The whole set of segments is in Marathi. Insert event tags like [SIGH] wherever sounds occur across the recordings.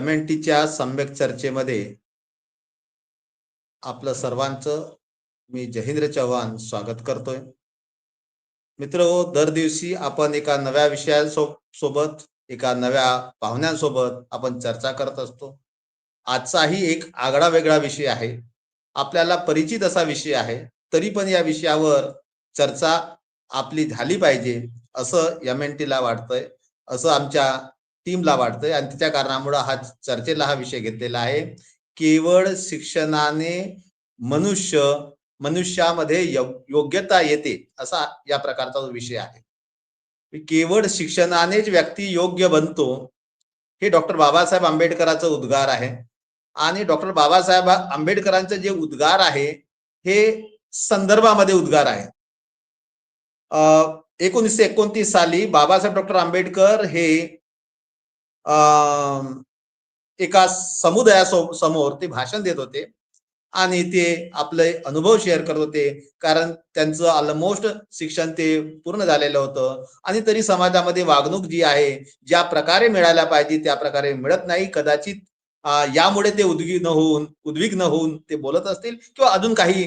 एम एन टीच्या सम्यक चर्चेमध्ये आपलं सर्वांचं मी जयेंद्र चव्हाण स्वागत करतोय. मित्र हो दर दिवशी आपण एका नव्या विषयासो सोबत एका नव्या पाहुण्यांसोबत आपण चर्चा करत असतो. आजचाही एक आगळा वेगळा विषय आहे. आपल्याला परिचित असा विषय आहे तरी पण या विषयावर चर्चा आपली झाली पाहिजे असं एम एन टीला वाटतंय. असं आमच्या टीमला वाटतंय. आणि त्या कारणामुळे हा चर्चेला हा विषय घेतलेला आहे. केवळ शिक्षणाने मनुष्य मनुष्यामध्ये योग्यता येते असा या प्रकारचा जो विषय आहे. केवळ शिक्षणानेच व्यक्ती योग्य बनतो हे डॉक्टर बाबासाहेब आंबेडकरांचं उद्गार आहे. आणि डॉक्टर बाबासाहेब आंबेडकरांचं जे उद्गार आहे हे संदर्भामध्ये उद्गार आहे. अं, एकोणीसशे एकोणतीस साली बाबासाहेब डॉक्टर आंबेडकर हे एका समुदायासमोर ते भाषण देत होते. आणि ते आपले अनुभव शेअर करत होते. कारण त्यांचं ऑलमोस्ट शिक्षण ते पूर्ण झालेलं होतं. आणि तरी समाजामध्ये वागणूक जी आहे ज्या प्रकारे मिळायला पाहिजे त्या प्रकारे मिळत नाही. कदाचित यामुळे ते उद्विग्न होऊन उद्विग्न होऊन ते बोलत असतील किंवा अजून काही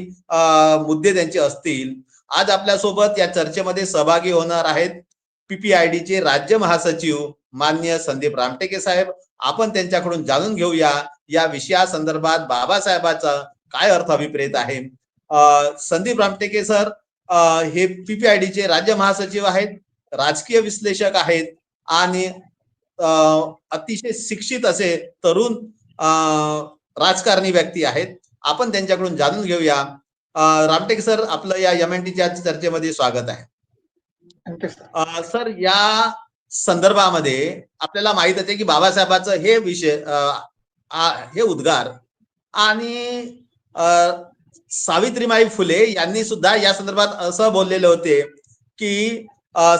मुद्दे त्यांचे असतील. आज आपल्यासोबत या चर्चेमध्ये सहभागी होणार आहेत पीपीआयडीचे राज्य महासचिव मान्य संदीप रामटेके साहेब आपण त्यांच्याकडून जाणून घेऊया या विषयासंदर्भात बाबासाहेबाचा काय अर्थ अभिप्रेत आहे संदीप रामटेके सर हे पीपीआयडीचे राज्य महासचिव आहेत राजकीय विश्लेषक आहेत आणि अतिशय शिक्षित असे तरुण राजकारणी व्यक्ती आहेत. आपण त्यांच्याकडून जाणून घेऊया. रामटेके सर आपलं या एम एन टीच्या चर्चेमध्ये स्वागत आहे. सर या संदर्भामध्ये आपल्याला माहीत आहे की बाबासाहेबांचं हे विषय हे उद्गार आणि सावित्रीमाई फुले यांनी सुद्धा या संदर्भात असं बोललेले होते की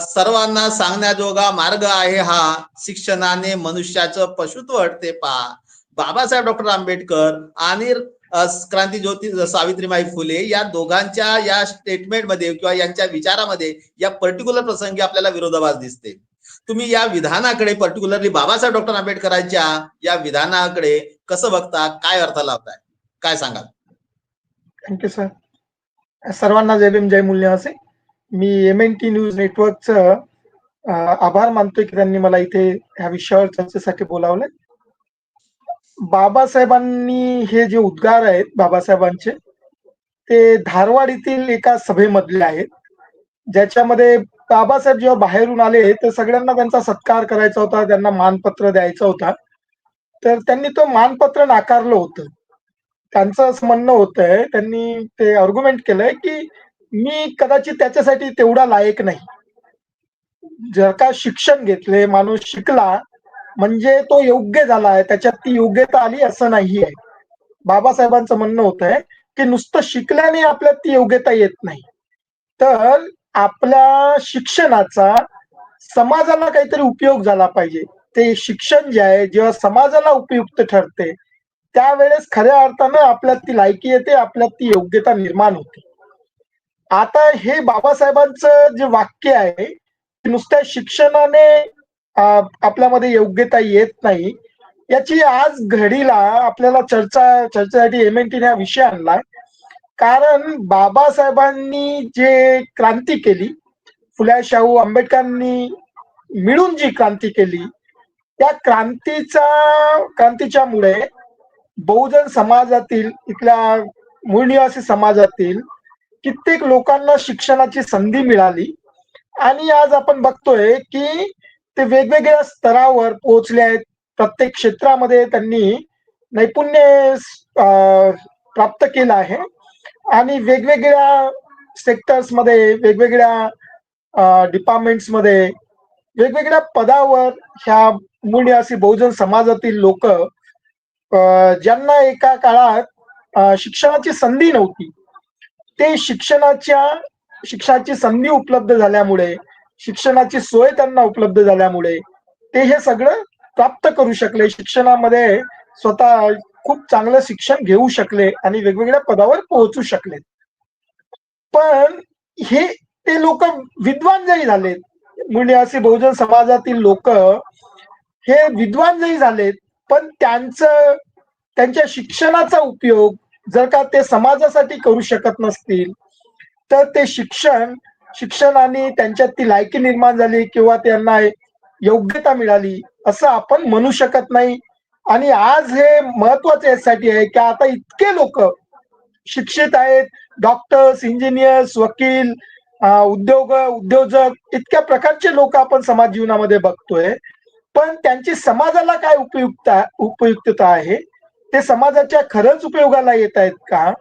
सर्वांना सांगण्याजोगा मार्ग आहे हा शिक्षणाने मनुष्याचं पशुत्व वाटते पा. बाबासाहेब डॉक्टर आंबेडकर आणि क्रांती ज्योती सावित्रीमाई फुले या दोघांच्या या स्टेटमेंटमध्ये किंवा यांच्या विचारामध्ये या पर्टिक्युलर प्रसंगी आपल्याला विरोधाभास दिसते. तुम्ही या विधानाकडे पर्टिक्युलरली बाबासाहेब डॉक्टर आंबेडकरांच्या या विधानाकडे कसं बघता? काय अर्थ लावताय? काय सांगाल? थँक्यू सर सर्वांना जय भीम जय मूल्य असे. मी एम एन टी न्यूज नेटवर्कचं आभार मानतोय की त्यांनी मला इथे ह्या विषयावर चर्चेसाठी बोलावलंय. बाबासाहेबांनी हे जे उद्गार आहेत बाबासाहेबांचे ते धारवाड येथील एका सभेमधले आहेत ज्याच्यामध्ये बाबासाहेब जेव्हा बाहेरून आले तर सगळ्यांना त्यांचा सत्कार करायचा होता त्यांना मानपत्र द्यायचा होता. तर त्यांनी तो मानपत्र नाकारलं होतं. त्यांचं असं म्हणणं होतंय त्यांनी ते आर्ग्युमेंट केलंय की मी कदाचित त्याच्यासाठी तेवढा लायक नाही. जर का शिक्षण घेतले माणूस शिकला म्हणजे तो योग्य झालाय त्याच्यात ती योग्यता आली असं नाही आहे बाबासाहेबांचं म्हणणं होतंय की नुसतं शिकल्याने आपल्यात ती योग्यता येत नाही. तर आपल्या शिक्षणाचा समाजाला काहीतरी उपयोग झाला पाहिजे. ते शिक्षण जे आहे जेव्हा समाजाला उपयुक्त ठरते त्यावेळेस खऱ्या अर्थानं आपल्यात ती लायकी येते आपल्यात ती योग्यता निर्माण होते. आता हे बाबासाहेबांचं जे वाक्य आहे नुसत्या शिक्षणाने आपल्यामध्ये योग्यता येत नाही याची आज घडीला आपल्याला चर्चा चर्चेसाठी एम एन टीने हा विषय आणलाय कारण बाबासाहेबांनी जे क्रांती केली फुल्या शाहू आंबेडकरांनी मिळून जी क्रांती केली त्या क्रांतीचा क्रांतीच्या मुळे बहुजन समाजातील इथल्या मूळ निवासी समाजातील कित्येक लोकांना शिक्षणाची संधी मिळाली. आणि आज आपण बघतोय की ते वेगवेगळ्या स्तरावर पोहोचले आहेत. प्रत्येक क्षेत्रामध्ये त्यांनी नैपुण्य प्राप्त केलं आहे. आणि वेगवेगळ्या सेक्टर्समध्ये वेगवेगळ्या डिपार्टमेंट्समध्ये वेगवेगळ्या पदावर ह्या मूळ निवासी बहुजन समाजातील लोक ज्यांना एका काळात शिक्षणाची संधी नव्हती. ते शिक्षणाच्या शिक्षणाची संधी उपलब्ध झाल्यामुळे शिक्षणाची सोय त्यांना उपलब्ध झाल्यामुळे ते हे सगळं प्राप्त करू शकले. शिक्षणामध्ये स्वतः खूप चांगलं शिक्षण घेऊ शकले आणि वेगवेगळ्या पदावर पोहोचू शकले. पण हे ते लोक विद्वान जरी झालेत म्हणजे असे बहुजन समाजातील लोक हे विद्वान जरी झालेत पण त्यांचं त्यांच्या शिक्षणाचा उपयोग जर का ते समाजासाठी करू शकत नसतील तर ते शिक्षण शिक्षणाने त्यांच्यात ती लायकी निर्माण झाली किंवा त्यांना योग्यता मिळाली असं आपण म्हणू शकत नाही. आणि आज हे महत्वाचं यासाठी आहे की आता इतके लोक शिक्षित आहेत डॉक्टर्स इंजिनियर्स वकील उद्योग उद्योजक इतक्या प्रकारचे लोक आपण समाज जीवनामध्ये बघतोय. पण त्यांची समाजाला काय उपयुक्त उपयुक्तता आहे? ते समाजाच्या खरंच उपयोगाला येत आहेत का?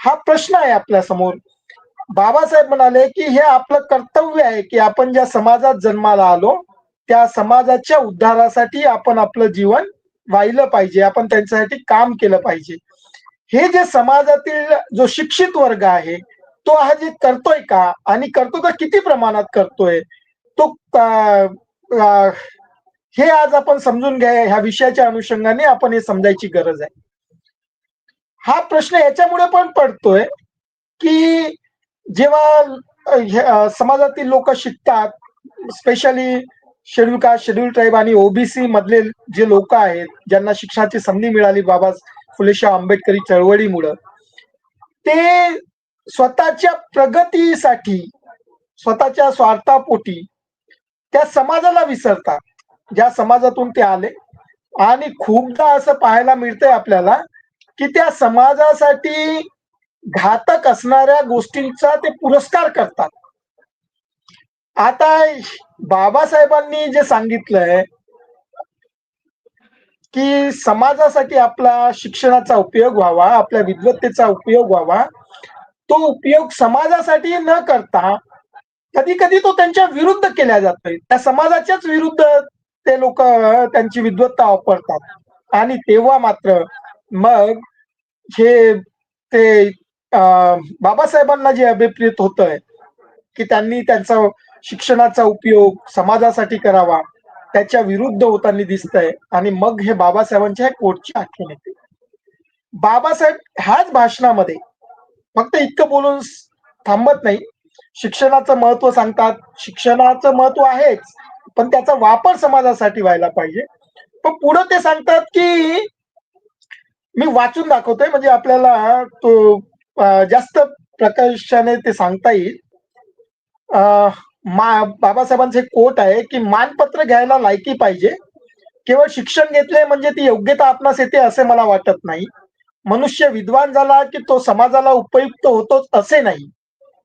हा प्रश्न आहे आपल्यासमोर बाबासाहेब म्हणाले की हे आपलं कर्तव्य आहे की आपण ज्या समाजात जन्माला आलो त्या समाजाच्या उद्धारासाठी आपण आपलं जीवन वाहिलं पाहिजे आपण त्यांच्यासाठी काम केलं पाहिजे. हे जे समाजातील जो शिक्षित वर्ग आहे तो हा जे करतोय का? आणि करतो का? किती प्रमाणात करतोय? तो आ, आ, हे आज आपण समजून घ्या ह्या विषयाच्या अनुषंगाने आपण हे समजायची गरज आहे. हा प्रश्न याच्यामुळे पण पडतोय की जेव्हा समाजातील लोक शिकतात specially schedule caste schedule tribe आणि ओबीसी मधले जे लोक आहेत ज्यांना शिक्षणाची संधी मिळाली बाबा फुलेशाह आंबेडकरी चळवळीमुळं ते स्वतःच्या प्रगतीसाठी स्वतःच्या स्वार्थापोटी त्या समाजाला विसरतात. ज्या समाजातून ते आले. आणि खूपदा असं पाहायला मिळतंय आपल्याला की त्या समाजासाठी घातक असणाऱ्या गोष्टींचा ते पुरस्कार करतात. आता बाबासाहेबांनी जे सांगितलंय की समाजासाठी आपला शिक्षणाचा उपयोग व्हावा आपल्या विद्वत्तेचा उपयोग व्हावा तो उपयोग समाजासाठी न करता कधी कधी तो त्यांच्या विरुद्ध केला जातोय त्या समाजाच्याच विरुद्ध ते लोक त्यांची विद्वत्ता वापरतात. आणि तेव्हा मात्र मग हे ते अं, बाबासाहेबांना जे अभिप्रेत होतंय की त्यांनी त्यांचा शिक्षणाचा उपयोग समाजासाठी करावा त्याच्या विरुद्ध होताना दिसतंय. आणि मग हे बाबासाहेबांच्या ह्या आठवण येते बाबासाहेब ह्याच भाषणामध्ये फक्त इतकं बोलून थांबत नाही. शिक्षणाचं महत्त्व सांगतात. शिक्षणाचं महत्त्व आहेच पण त्याचा वापर समाजासाठी व्हायला पाहिजे. पण पुढे ते सांगतात की मी वाचून दाखवतोय. म्हणजे आपल्याला तो जास्त प्रकर्षाने ते सांगता येईल. अं, मा बाबासाहेबांचे कोट आहे की मानपत्र घ्यायला लायकी पाहिजे. केवळ शिक्षण घेतले म्हणजे ती योग्यता आपणास येते असे मला वाटत नाही. मनुष्य विद्वान झाला की तो समाजाला उपयुक्त होतोच असे नाही.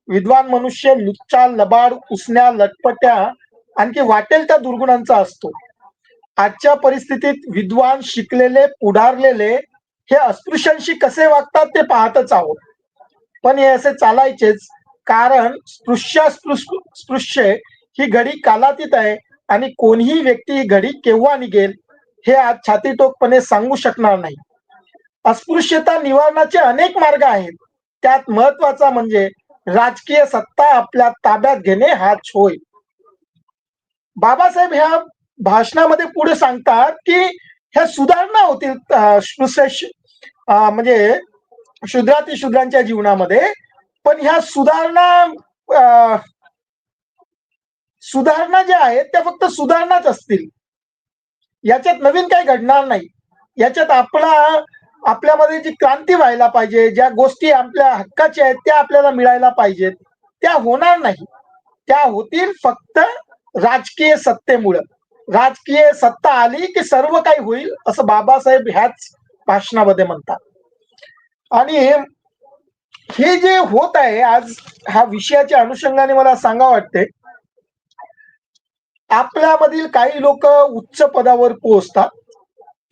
विद्वान मनुष्य लुच्चा लबाड उसण्या लटपट्या आणखी वाटेल त्या दुर्गुणांचा असतो. आजच्या परिस्थितीत विद्वान शिकलेले पुढारलेले हे अस्पृश्यांशी कसे वागतात ते पाहतच आहोत. पण हे असे चालायचेच. कारण स्पृश्य स्पृश्य ही घडी कालातीत आहे आणि कोणीही व्यक्ती ही घडी केव्हा निघेल हे आज छातीटोकपणे सांगू शकणार नाही. अस्पृश्यता निवारणाचे अनेक मार्ग आहेत. त्यात महत्त्वाचा म्हणजे राजकीय सत्ता आपल्या ताब्यात घेणे हाच होय. बाबासाहेब ह्या भाषणामध्ये पुढे सांगतात की ह्या सुधारणा होतील म्हणजे शूद्राती शूद्रांच्या जीवनामध्ये पण ह्या सुधारणा अं, सुधारणा ज्या आहेत त्या फक्त सुधारणाच असतील. याच्यात नवीन काही घडणार नाही. याच्यात आपला आपल्यामध्ये जी क्रांती व्हायला पाहिजे ज्या गोष्टी आपल्या हक्काच्या आहेत त्या आपल्याला मिळायला पाहिजेत त्या होणार नाही. त्या होतील फक्त राजकीय सत्तेमुळं. राजकीय सत्ता आली की सर्व काही होईल असं बाबासाहेब ह्याच भाषणामध्ये म्हणतात. आणि हे जे होत आहे आज हा विषयाच्या अनुषंगाने मला सांगा वाटते आपल्यामधील काही लोक उच्च पदावर पोहोचतात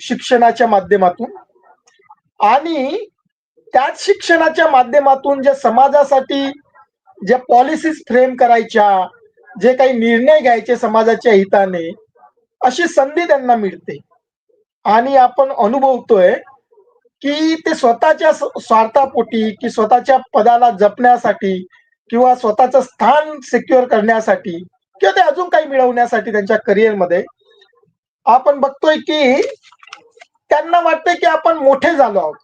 शिक्षणाच्या माध्यमातून आणि त्याच शिक्षणाच्या माध्यमातून जे समाजासाठी ज्या पॉलिसीज फ्रेम करायच्या जे काही निर्णय घ्यायचे समाजाच्या हिताने अशी संधी त्यांना मिळते. आणि आपण अनुभवतोय की ते स्वतःच्या स्वार्थापोटी की स्वतःच्या पदाला जपण्यासाठी किंवा स्वतःचं स्थान सिक्युअर करण्यासाठी किंवा ते अजून काही मिळवण्यासाठी त्यांच्या करिअरमध्ये आपण बघतोय की त्यांना वाटतंय की आपण मोठे झालो आहोत.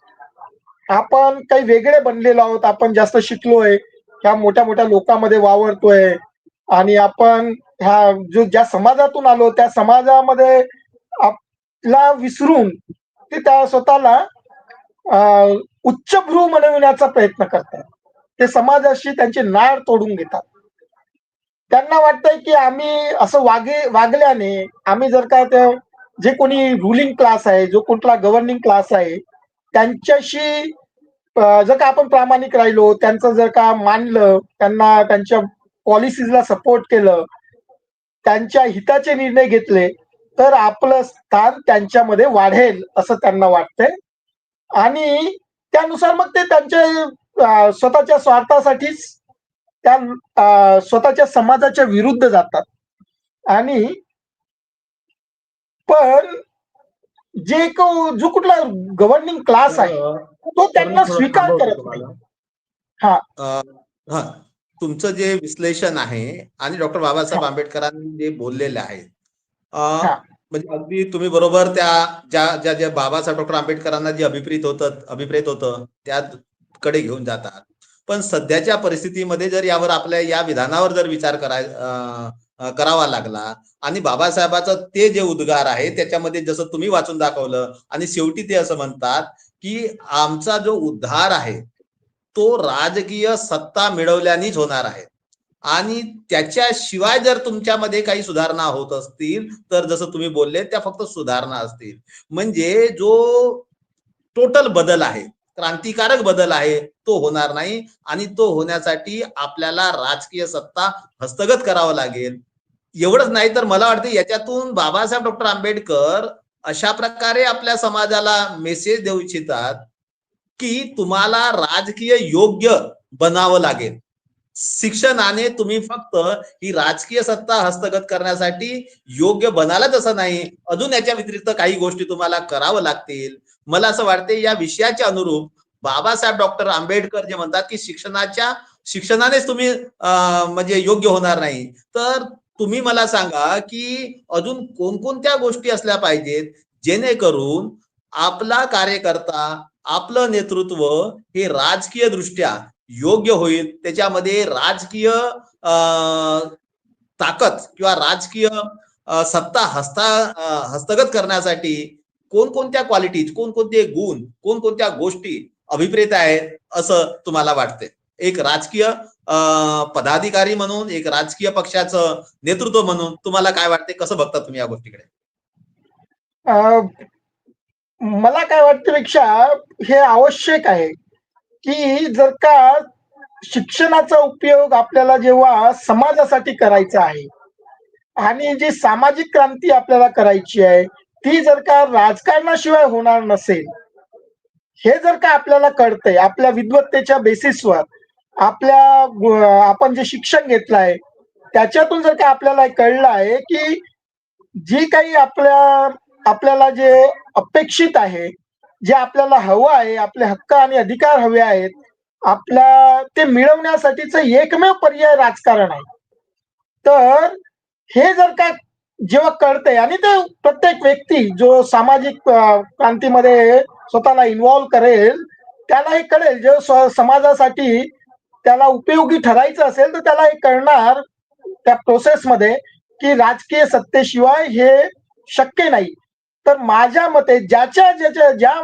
आपण काही वेगळे बनलेलो आहोत आपण जास्त शिकलोय ह्या मोठ्या मोठ्या लोकांमध्ये वावरतोय आणि आपण ह्या जो ज्या समाजातून आलो त्या समाजामध्ये आपला विसरून ते त्या स्वतःला उच्चभ्रू बनविण्याचा प्रयत्न करतात. ते समाजाशी त्यांची नाळ तोडून घेतात. त्यांना वाटतंय की आम्ही असं वागे वागल्याने आम्ही जर का ते जे कोणी रुलिंग क्लास आहे जो कुठला गव्हर्निंग क्लास आहे त्यांच्याशी जर का आपण प्रामाणिक राहिलो त्यांचं जर का मानलं त्यांना त्यांच्या पॉलिसीजला सपोर्ट केलं त्यांच्या हिताचे निर्णय घेतले तर आपलं स्थान त्यांच्यामध्ये वाढेल असं त्यांना वाटतंय. आणि त्यानुसार मग ते त्यांच्या स्वतःच्या स्वार्थासाठीच त्या स्वतःच्या समाजाच्या विरुद्ध जातात आणि पण जे को- जो कुठला गव्हर्निंग क्लास आहे तो त्यांना स्वीकार करत. नाही हा. हा तुमचं जे विश्लेषण आहे आणि डॉक्टर बाबासाहेब. आंबेडकरांनी जे बोललेले आहेत अं, हा. म्हणजे अगदी तुम्ही बरोबर त्या ज्या ज्या ज्या बाबासाहेब डॉक्टर आंबेडकरांना जे अभिप्रेत होतं अभिप्रेत होतं त्याकडे घेऊन जातात. पण सध्याच्या परिस्थितीमध्ये जर यावर आपल्या या विधानावर जर विचार कराय करावा लागला आणि बाबासाहेबाचं ते जे उद्गार आहे त्याच्यामध्ये जसं तुम्ही वाचून दाखवलं आणि शेवटी ते असं म्हणतात की आमचा जो उद्धार आहे तो राजकीय सत्ता मिळवल्यानेच होणार आहे. आणि त्याच्याशिवाय जर तुमच्यामध्ये काही सुधारणा होत असतील तर जसं तुम्ही बोलले त्या फक्त सुधारणा असतील. म्हणजे जो टोटल बदल आहे क्रांतिकारक बदल आहे तो होणार नाही. आणि तो होण्यासाठी आपल्याला राजकीय सत्ता हस्तगत करावं लागेल. एवढंच नाही तर मला वाटतं याच्यातून बाबासाहेब डॉक्टर आंबेडकर अशा प्रकारे आपल्या समाजाला मेसेज देऊ इच्छितात की तुम्हाला राजकीय योग्य बनावं लागेल. शिक्षणाने तुम्ही फक्त ही राजकीय सत्ता हस्तगत करण्यासाठी योग्य बनालाच असं नाही. अजून याच्या व्यतिरिक्त काही गोष्टी तुम्हाला करावं लागतील. मला असं वाटते या विषयाच्या अनुरूप बाबासाहेब डॉक्टर आंबेडकर जे म्हणतात की शिक्षणाच्या शिक्षणानेच तुम्ही म्हणजे योग्य होणार नाही. तर तुम्ही मला सांगा की अजून कोणकोणत्या गोष्टी असल्या पाहिजेत जेणेकरून आपला कार्यकर्ता आपलं नेतृत्व हे राजकीय दृष्ट्या योग्य होईल त्याच्यामध्ये राजकीय ताकद किंवा राजकीय सत्ता हस्ता हस्तगत करण्यासाठी कोणकोणत्या क्वालिटीज कोणकोणते गुण कोणकोणत्या गोष्टी अभिप्रेत आहेत असं तुम्हाला वाटते एक राजकीय पदाधिकारी म्हणून एक राजकीय पक्षाचं नेतृत्व म्हणून तुम्हाला काय वाटते कसं बघता तुम्ही या गोष्टीकडे? मला काय वाटतं पेक्षा हे आवश्यक आहे. की जर का शिक्षणाचा उपयोग आपल्याला जेव्हा समाजासाठी करायचा आहे आणि जी सामाजिक क्रांती आपल्याला करायची आहे ती जर का राजकारणाशिवाय होणार नसेल हे जर का आपल्याला कळतंय आपल्या विद्वत्तेच्या बेसिसवर आपल्या आपण जे शिक्षण घेतलं आहे त्याच्यातून जर का आपल्याला कळलं आहे की जी काही आपल्या आपल्याला जे अपेक्षित आहे जे आपल्याला हवं आहे आपले हक्क आणि अधिकार हवे आहेत आपल्या ते मिळवण्यासाठीच एकमेव पर्याय राजकारण आहे. तर हे जर का जेव्हा कळतंय आणि ते प्रत्येक व्यक्ती जो सामाजिक क्रांतीमध्ये स्वतःला इन्व्हॉल्व करेल त्याला हे कळेल. जे समाजासाठी त्याला उपयोगी ठरायचं असेल तर त्याला हे कळणार त्या प्रोसेसमध्ये की राजकीय सत्तेशिवाय हे शक्य नाही. तर माझ्या मते ज्याच्या ज्याच्या ज्या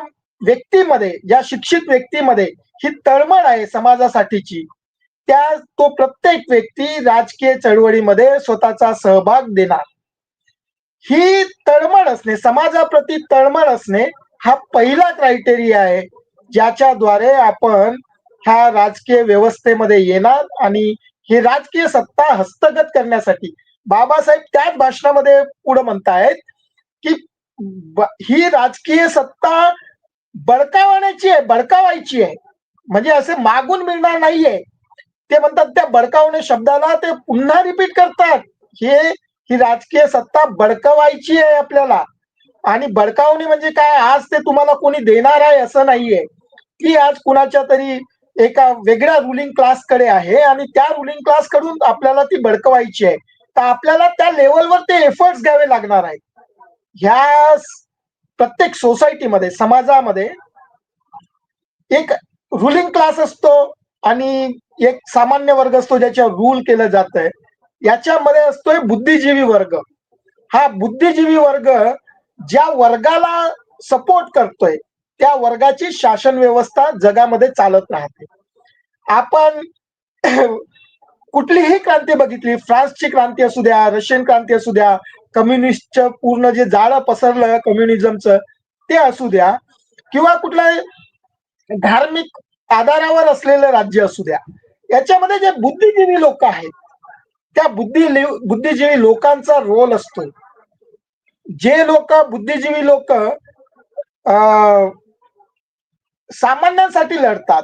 व्यक्तीमध्ये ज्या शिक्षित व्यक्तीमध्ये ही तळमळ आहे समाजासाठीची त्या तो प्रत्येक व्यक्ती राजकीय चळवळीमध्ये स्वतःचा सहभाग देणार. ही तळमळ असणे समाजाप्रती तळमळ असणे हा पहिला क्रायटेरिया आहे ज्याच्याद्वारे आपण ह्या राजकीय व्यवस्थेमध्ये येणार आणि ही राजकीय सत्ता हस्तगत करण्यासाठी बाबासाहेब त्याच भाषणामध्ये पुढे म्हणतायत की ही राजकीय सत्ता बडकावण्याची आहे बडकावायची आहे. म्हणजे असे मागून मिळणार नाहीये. ते म्हणतात त्या बडकावणे शब्दाला ते पुन्हा रिपीट करतात. हे ही राजकीय सत्ता बडकवायची आहे आपल्याला. आणि बळकावणी म्हणजे काय? आज ते तुम्हाला कोणी देणार आहे असं नाहीये. ती आज कुणाच्या तरी एका वेगळ्या रुलिंग क्लासकडे आहे आणि त्या रुलिंग क्लासकडून आपल्याला ती बडकवायची आहे. तर आपल्याला त्या लेवलवर ते एफर्ट्स घ्यावे लागणार आहेत. ह्या प्रत्येक सोसायटीमध्ये समाजामध्ये एक रुलिंग क्लास असतो आणि एक सामान्य वर्ग असतो ज्याच्यावर रूल केलं जात आहे याच्यामध्ये असतोय बुद्धिजीवी वर्ग. हा बुद्धिजीवी वर्ग ज्या वर्गाला सपोर्ट करतोय त्या वर्गाची शासन व्यवस्था जगामध्ये चालत राहते. आपण [CLEARS THROAT] कुठलीही क्रांती बघितली फ्रान्सची क्रांती असू द्या रशियन क्रांती असू द्या कम्युनिस्टचं पूर्ण जे जाळं पसरलं कम्युनिझमचं ते असू द्या किंवा कुठलं धार्मिक आधारावर असलेलं राज्य असू द्या. याच्यामध्ये जे बुद्धिजीवी लोक आहेत त्या बुद्धी बुद्धिजीवी लोकांचा रोल असतो. जे लोक बुद्धिजीवी लोक सामान्यांसाठी लढतात.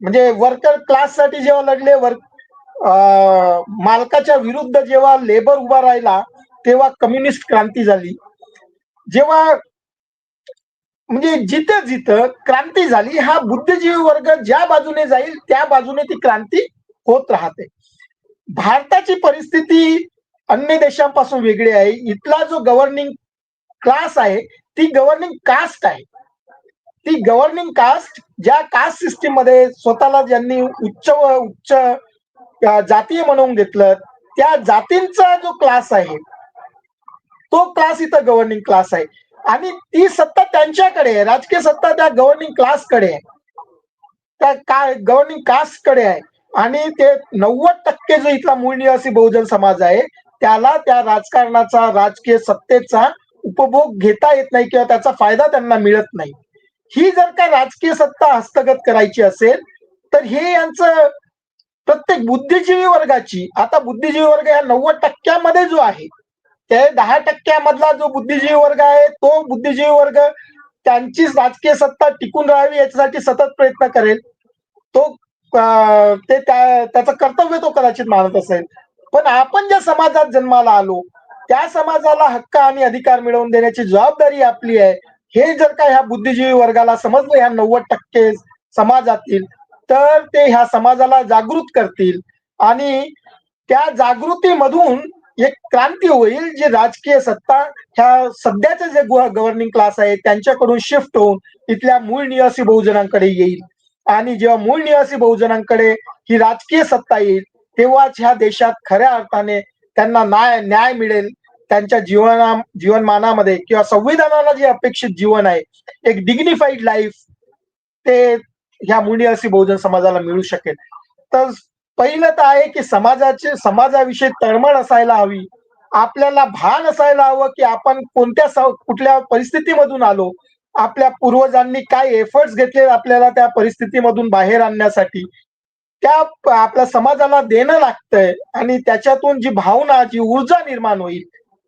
म्हणजे वर्कर क्लाससाठी जेव्हा लढले वर्क मालकाच्या विरुद्ध जेव्हा लेबर उभा राहिला तेव्हा कम्युनिस्ट क्रांती झाली. जेव्हा म्हणजे जिथं जिथं क्रांती झाली हा बुद्धिजीवी वर्ग ज्या बाजूने जाईल त्या बाजूने ती क्रांती होत राहते. भारताची परिस्थिती अन्य देशांपासून वेगळी आहे. इथला जो गव्हर्निंग क्लास आहे ती गव्हर्निंग कास्ट आहे. ती गव्हर्निंग कास्ट ज्या कास्ट सिस्टीममध्ये स्वतःला ज्यांनी उच्च व उच्च जातीय म्हणून घेतलं त्या जातींचा जो क्लास आहे तो क्लास इथं गव्हर्निंग क्लास आहे. आणि ती सत्ता त्यांच्याकडे आहे. राजकीय सत्ता त्या गव्हर्निंग क्लासकडे आहे. त्या काय गव्हर्निंग कास्टकडे आहे. आणि ते नव्वद टक्के जो इथला मूळ निवासी बहुजन समाज आहे त्याला त्या राजकारणाचा राजकीय सत्तेचा उपभोग घेता येत नाही किंवा त्याचा फायदा त्यांना मिळत नाही. ही जर का राजकीय सत्ता हस्तगत करायची असेल तर हे यांचं प्रत्येक बुद्धिजीवी वर्गाची आता बुद्धिजीवी वर्ग या नव्वद टक्क्यामध्ये जो आहे ते दहा टक्क्यामधला जो बुद्धिजीवी वर्ग आहे तो बुद्धिजीवी वर्ग त्यांची राजकीय सत्ता टिकून राहावी याच्यासाठी सतत प्रयत्न करेल. तो ते त्याचं कर्तव्य तो कदाचित मानत असेल. पण आपण ज्या समाजात जन्माला आलो त्या समाजाला हक्क आणि अधिकार मिळवून देण्याची जबाबदारी आपली आहे. हे जर का ह्या बुद्धिजीवी वर्गाला समजलं ह्या नव्वद टक्के समाजातील तर ते ह्या समाजाला जागृत करतील. आणि त्या जागृतीमधून एक क्रांती होईल जी राजकीय सत्ता ह्या सध्याचे जे गव्हर्निंग क्लास आहे त्यांच्याकडून शिफ्ट होऊन इथल्या मूळ निवासी बहुजनांकडे येईल. आणि जेव्हा मूळ निवासी बहुजनांकडे ही राजकीय सत्ता येईल तेव्हाच ह्या देशात खऱ्या अर्थाने त्यांना न्याय न्याय मिळेल. त्यांच्या जीवना जीवनमानामध्ये किंवा संविधानाला जे अपेक्षित जीवन आहे एक डिग्निफाईड लाईफ ते ह्या मुनिवासी बहुजन समाजाला मिळू शकेल. तर पहिलं तर आहे की समाजाचे समाजाविषयी तळमळ असायला हवी. आपल्याला भान असायला हवं की आपण कोणत्या कुठल्या परिस्थितीमधून आलो. आपल्या पूर्वजांनी काय एफर्ट्स घेतले आपल्याला त्या परिस्थितीमधून बाहेर आणण्यासाठी. त्या आपल्या समाजाला देणं लागतंय आणि त्याच्यातून जी भावना जी ऊर्जा निर्माण होईल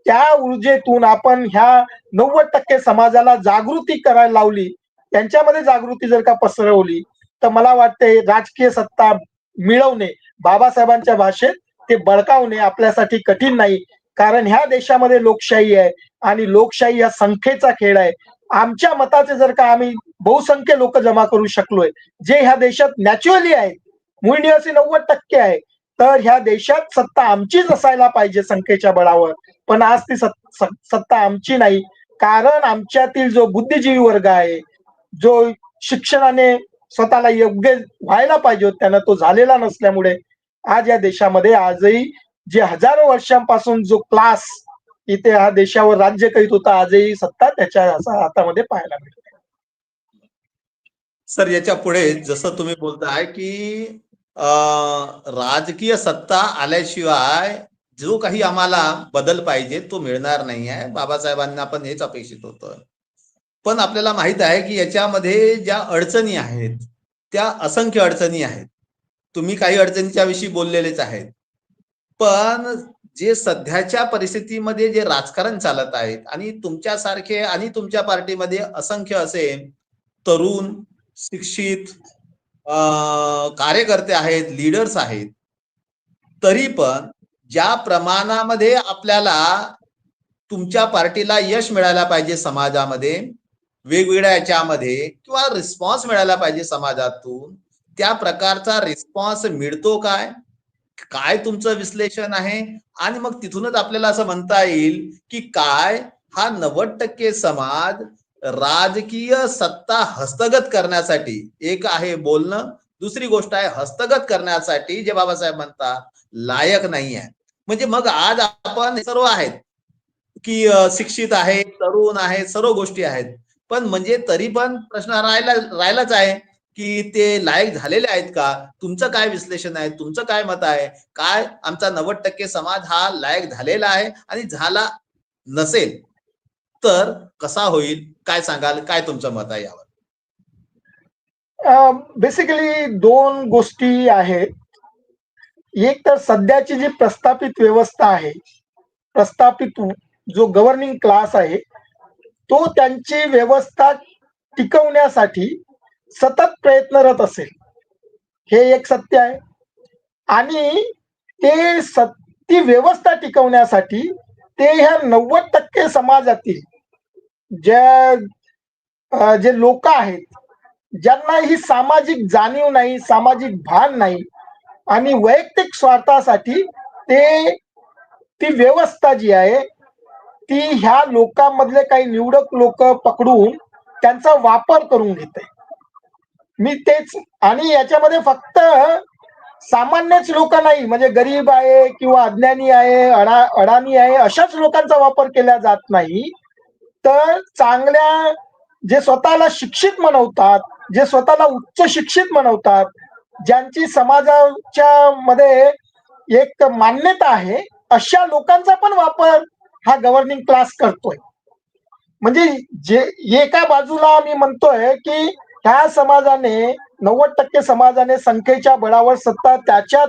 त्या ऊर्जेतून आपण ह्या नव्वद टक्के समाजाला जागृती करायला लावली. त्यांच्यामध्ये जागृती जर का पसरवली तर मला वाटते राजकीय सत्ता मिळवणे बाबासाहेबांच्या भाषेत ते बळकावणे आपल्यासाठी कठीण नाही. कारण ह्या देशामध्ये लोकशाही आहे आणि लोकशाही या संख्येचा खेळ आहे. आमच्या मताचे जर का आम्ही बहुसंख्य लोक जमा करू शकलोय जे ह्या देशात नॅच्युअली आहेत मूळ निवासी नव्वद टक्के आहे तर ह्या देशात सत्ता आमचीच असायला पाहिजे संख्येच्या बळावर. पण आज ती सत्ता आमची नाही. कारण आमच्यातील जो बुद्धिजीवी वर्ग आहे जो शिक्षणाने स्वतःला योग्य व्हायला पाहिजे त्यानं तो झालेला नसल्यामुळे आज या देशामध्ये आजही जे हजारो वर्षांपासून जो क्लास इथे हा देशावर राज्य करीत होता आजही सत्ता त्याच्या हातामध्ये पाहायला मिळते. सर याच्यापुढे जसं तुम्ही बोलताय की राजकीय सत्ता आल्याशिवाय जो काही आम्हाला बदल पाहिजे तो मिळणार नाही आहे बाबासाहेबांना पण हेच अपेक्षित होतं. पण आपल्याला माहीत आहे की याच्यामध्ये ज्या अडचणी आहेत त्या असंख्य अडचणी आहेत. तुम्ही काही अडचणीच्या विषयी बोललेलेच आहेत. पण जे सध्याच्या परिस्थितीमध्ये जे राजकारण चालत आहेत आणि तुमच्यासारखे आणि तुमच्या पार्टीमध्ये असंख्य असे तरुण शिक्षित कार्यकर्ते आहेत लीडर्स आहेत तरी पण ज्या प्रमाणामध्ये आपल्याला तुमच्या पार्टीला यश मिळायला पाहिजे समाजामध्ये वेगवेगळ्या याच्यामध्ये किंवा रिस्पॉन्स मिळायला पाहिजे समाजातून त्या प्रकारचा रिस्पॉन्स मिळतो काय? काय तुमचं विश्लेषण आहे? आणि मग तिथूनच आपल्याला असं म्हणता येईल की काय हा नव्वद टक्के समाज राजकीय सत्ता हस्तगत करण्यासाठी एक आहे बोलणं दुसरी गोष्ट आहे हस्तगत करण्यासाठी जे बाबासाहेब म्हणतात लायक नाही आहे. म्हणजे मग आज आपण सर्व आहेत की शिक्षित आहे तरुण आहे सर्व गोष्टी आहेत. पण म्हणजे तरी पण प्रश्न राहिला राहिलाच आहे की ते लायक झालेले आहेत का? तुमचं काय विश्लेषण आहे? तुमचं काय मत आहे? काय आमचा नव्वद टक्के समाज हा लायक झालेला आहे आणि झाला नसेल तर कसा होईल? काय सांगाल? काय तुमचं मत आहे यावर? बेसिकली दोन गोष्टी आहेत. एक तर सध्याची जी प्रस्थापित व्यवस्था आहे प्रस्थापित जो गव्हर्निंग क्लास आहे तो त्यांची व्यवस्था टिकवण्यासाठी सतत प्रयत्नरत असेल. हे एक सत्य आहे. आणि ते स- ती व्यवस्था टिकवण्यासाठी ते ह्या नव्वद टक्के समाजातील ज्या जे लोक आहेत ज्यांना ही सामाजिक जाणीव नाही सामाजिक भान नाही आणि वैयक्तिक स्वार्थासाठी ते ती व्यवस्था जी आहे ती ह्या लोकांमधले काही निवडक लोक पकडून त्यांचा वापर करून घेते. मी तेच आणि याच्यामध्ये फक्त सामान्यच लोक नाही म्हणजे गरीब आहे किंवा अज्ञानी आहे अडा अडाणी आहे अशाच लोकांचा वापर केला जात नाही. तर चांगल्या जे स्वतःला शिक्षित म्हणवतात जे स्वतःला उच्च शिक्षित म्हणवतात ज्यांची समाजाच्या मध्ये एक मान्यता आहे अशा लोकांचा पण वापर हा गव्हर्निंग क्लास करतोय. म्हणजे जे एका बाजूला मी म्हणतोय की ह्या समाजाने नव्वद टक्के समाजाने संख्येच्या बळावर सत्ता त्याच्यात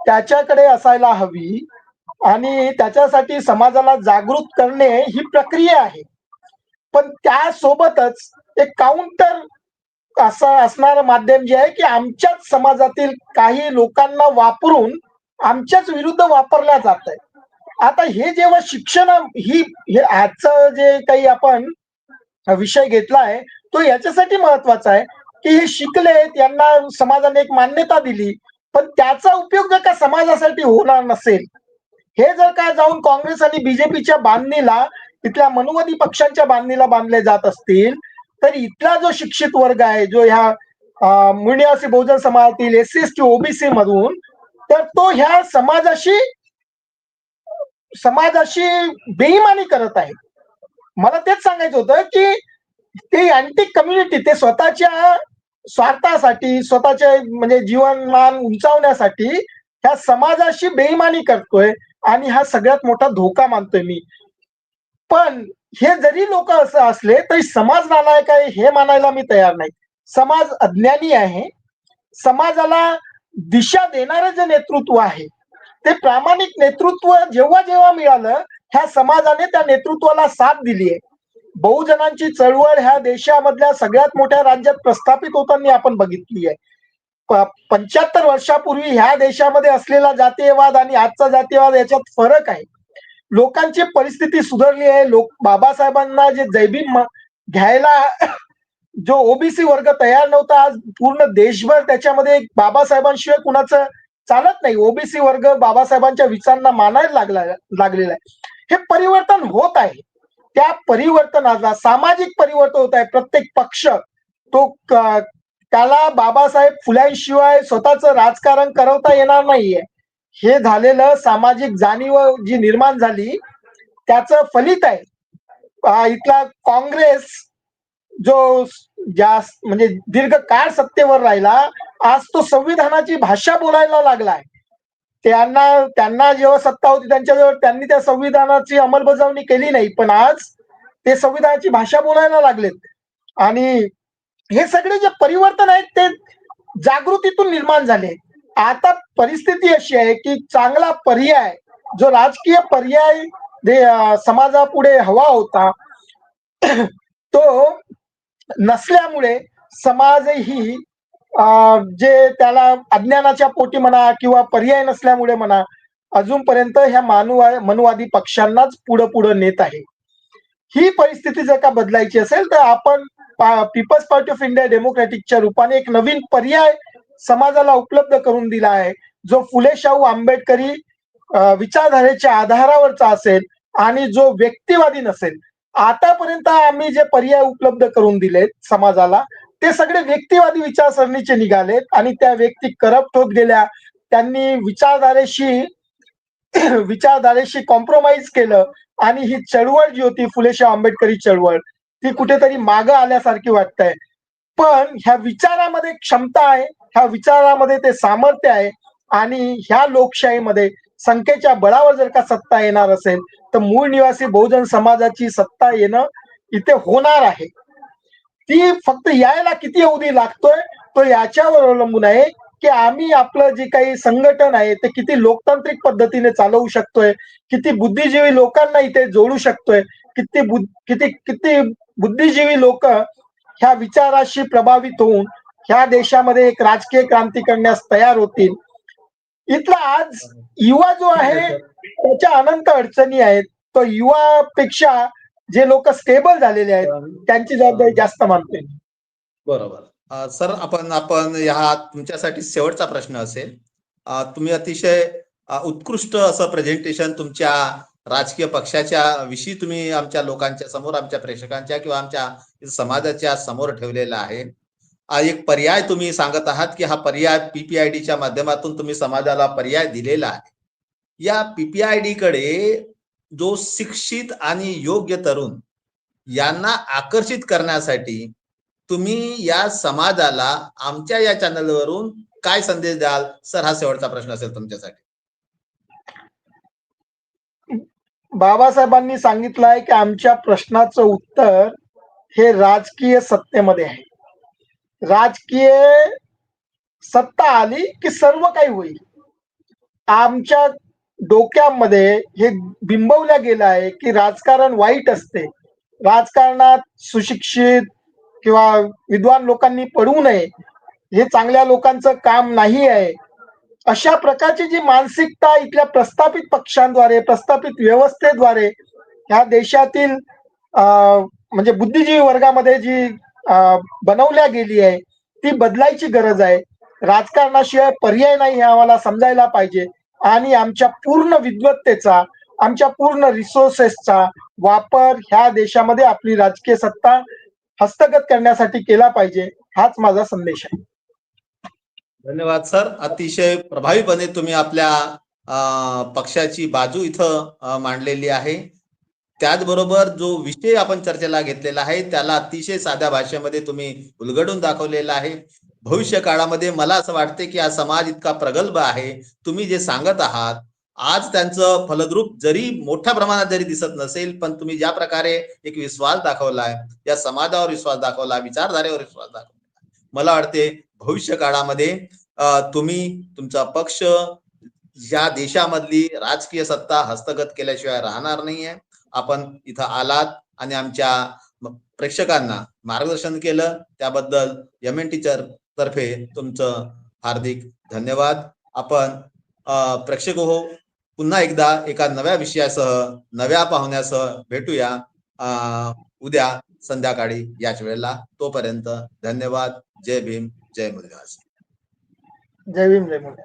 त्याच्याकडे असायला हवी आणि त्याच्यासाठी समाजाला जागृत करणे ही प्रक्रिया आहे. पण त्यासोबतच एक काउंटर असं असणारं माध्यम जे आहे की आमच्याच समाजातील काही लोकांना वापरून आमच्याच विरुद्ध वापरल्या जात आहे आता हे जेव्हा शिक्षण ही हे आजचं जे काही आपण विषय घेतलाय तो याच्यासाठी महत्त्वाचा आहे की हे शिकलेत यांना समाजाने एक मान्यता दिली पण त्याचा उपयोग जर का समाजासाठी होणार नसेल हे जर का जाऊन काँग्रेस आणि बीजेपीच्या बांधणीला इथल्या मनुवादी पक्षांच्या बांधणीला बांधले जात असतील तर इथला जो शिक्षित वर्ग आहे जो ह्या मुनिवासी बहुजन समाजातील S C S T OBC मधून तर तो ह्या समाजाशी समाजाशी बेईमानी करत आहे मला तेच सांगायचं होतं की ते अँटी कम्युनिटी ते स्वतःच्या स्वार्थासाठी स्वतःचे म्हणजे जीवनमान उंचावण्यासाठी ह्या समाजाशी बेईमानी करतोय आणि हा सगळ्यात मोठा धोका मानतोय मी. पण हे जरी लोक असं असले तरी समाज नालायक आहे हे मानायला मी तयार नाही. समाज अज्ञानी आहे. समाजाला दिशा देणारं जे नेतृत्व आहे ते प्रामाणिक नेतृत्व जेव्हा जेव्हा मिळालं ह्या समाजाने त्या नेतृत्वाला साथ दिली आहे. बहुजनांची चळवळ ह्या देशामधल्या सगळ्यात मोठ्या राज्यात प्रस्थापित होताना आपण बघितली आहे. पंच्याहत्तर वर्षापूर्वी ह्या देशामध्ये असलेला जातीयवाद आणि आजचा जातीयवाद याच्यात फरक आहे. लोकांची परिस्थिती सुधारली आहे. लोक बाबासाहेबांना जे जैबीम घ्यायला जो ओबीसी वर्ग तयार नव्हता आज पूर्ण देशभर त्याच्यामध्ये बाबासाहेबांशिवाय कुणाचं चालत नाही. ओबीसी वर्ग बाबासाहेबांच्या विचारांना मानायला लागला लागलेला आहे. हे परिवर्तन होत आहे. त्या परिवर्तनाला सामाजिक परिवर्तन होत आहे. प्रत्येक पक्ष तो त्याला बाबासाहेब फुल्यांशिवाय स्वतःच राजकारण करवता येणार नाहीये. हे झालेलं सामाजिक जाणीव जी निर्माण झाली त्याचं फलित आहे. इथला काँग्रेस जो जास्त म्हणजे दीर्घ काळ सत्तेवर राहिला आज तो संविधानाची भाषा बोलायला लागलाय. त्यांना त्यांना जेव्हा सत्ता होती त्यांच्याजवळ त्यांनी त्या संविधानाची अंमलबजावणी केली नाही पण आज ते संविधानाची भाषा बोलायला लागलेत. आणि हे सगळे जे परिवर्तन आहेत ते जागृतीतून निर्माण झाले आता परिस्थिती अशी आहे की चांगला पर्याय जो राजकीय पर्याय समाजापुढे हवा होता तो नसल्यामुळे समाजही जे त्याला अज्ञानाच्या पोटी म्हणा किंवा पर्याय नसल्यामुळे म्हणा अजूनपर्यंत ह्या मानवा मनुवादी पक्षांनाच पुढं पुढं नेत आहे. ही परिस्थिती जर का बदलायची असेल तर आपण पीपल्स पार्टी ऑफ इंडिया डेमोक्रॅटिकच्या रूपाने एक नवीन पर्याय समाजाला उपलब्ध करून दिला आहे जो फुले शाहू आंबेडकरी विचारधारेच्या आधारावरचा असेल आणि जो व्यक्तिवादी नसेल. आतापर्यंत आम्ही जे पर्याय उपलब्ध करून दिलेत समाजाला ते सगळे व्यक्तिवादी विचारसरणीचे निघालेत आणि त्या व्यक्ती करप्ट होत गेल्या त्यांनी विचारधारेशी विचारधारेशी कॉम्प्रोमाइज केलं आणि ही चळवळ जी होती फुलेशाह आंबेडकरी चळवळ ती कुठेतरी मागं आल्यासारखी वाटतंय. पण ह्या विचारामध्ये क्षमता आहे ह्या विचारामध्ये ते सामर्थ्य आहे आणि ह्या लोकशाहीमध्ये संख्येच्या बळावर जर का सत्ता येणार असेल तर मूळ निवासी बहुजन समाजाची सत्ता येणं इथे होणार आहे. ती फक्त यायला किती अवधी लागतोय तो याच्यावर अवलंबून आहे की आम्ही आपलं जे काही संघटन आहे ते किती लोकतांत्रिक पद्धतीने चालवू शकतोय किती बुद्धिजीवी लोकांना इथे जोडू शकतोय किती बुद्ध किती किती बुद्धिजीवी लोक ह्या विचाराशी प्रभावित होऊन ह्या देशामध्ये एक राजकीय क्रांती करण्यास तयार होतील. इथला आज युवा जो आहे त्याच्या अनंत अडचणी आहेत. तो युवापेक्षा जे लोक स्टेबल झालेले आहेत त्यांची जबाबदारी जास्त मानते बरोबर. सर आपण आपण ह्या तुमच्यासाठी शेवटचा प्रश्न असेल. तुम्ही अतिशय उत्कृष्ट असं प्रेझेंटेशन तुमच्या राजकीय पक्षाच्या विषयी तुम्ही आमच्या लोकांच्या समोर आमच्या प्रेक्षकांच्या किंवा आमच्या समाजाच्या समोर ठेवलेला आहे. एक पर्याय तुम्ही सांगत आहात की हा पर्याय पीपीआयडीच्या माध्यमातून तुम्ही समाजाला पर्याय दिलेला आहे. या पीपीआयडी कडे जो शिक्षित आणि योग्य तरुण यांना आकर्षित करण्यासाठी तुम्ही या समाजाला आमच्या या चॅनलवरून काय संदेश द्याल? सर हा शेवटचा प्रश्न असेल तुमच्यासाठी. बाबासाहेबांनी सांगितलं आहे की आमच्या प्रश्नाचं उत्तर हे राजकीय सत्तेमध्ये आहे. राजकीय सत्ता आली की सर्व काही होईल. आमच्या डोक्यामध्ये हे बिंबवलं गेलं आहे की राजकारण वाईट असते. राजकारणात सुशिक्षित किंवा विद्वान लोकांनी पडू नये हे चांगल्या लोकांचं काम नाही आहे. अशा प्रकारची जी मानसिकता इथल्या प्रस्थापित पक्षांद्वारे प्रस्थापित व्यवस्थेद्वारे ह्या देशातील अं, म्हणजे बुद्धिजीवी वर्गामध्ये जी बनवल्या गेली आहे ती बदलायची गरज आहे. राजकारणाशिवाय पर्याय नाही हे आम्हाला समजायला पाहिजे. आणि आमच्या पूर्ण विद्वत्तेचा आमच्या पूर्ण रिसोर्सेसचा वापर ह्या देशामध्ये आपली राजकीय सत्ता हस्तगत करण्यासाठी केला पाहिजे हाच माझा संदेश आहे. धन्यवाद सर. अतिशय प्रभावीपणे तुम्ही आपल्या पक्षाची बाजू इथं मांडलेली आहे. त्याचबरोबर जो विषय आपण चर्चेला घेतलेला आहे त्याला अतिशय साध्या भाषेमध्ये तुम्ही उलगडून दाखवलेला आहे. भविष्य काळामध्ये मला असं वाटते की हा समाज इतका प्रगल्भ आहे. तुम्ही जे सांगत आहात आज त्यांचं फलद्रूप जरी मोठ्या प्रमाणात जरी दिसत नसेल पण तुम्ही ज्या प्रकारे एक विश्वास दाखवलाय या समाजावर विश्वास दाखवला विचारधारेवर विश्वास दाखवला मला वाटते भविष्य काळामध्ये तुम्ही तुमचा पक्ष या देशामधली राजकीय सत्ता हस्तगत केल्याशिवाय राहणार नाहीये. आपण इथं आलात आणि आमच्या प्रेक्षकांना मार्गदर्शन केलं. त्याबद्दल एम एन टीचर तर्फे तुमचं हार्दिक धन्यवाद. आपण प्रेक्षक हो पुन्हा एकदा एका नव्या विषयासह नव्या पाहुण्यासह भेटूया. उद्या संध्याकाळी याच वेळेला. तोपर्यंत धन्यवाद. जय भीम जय मुलगास. जय भीम जय मुंडे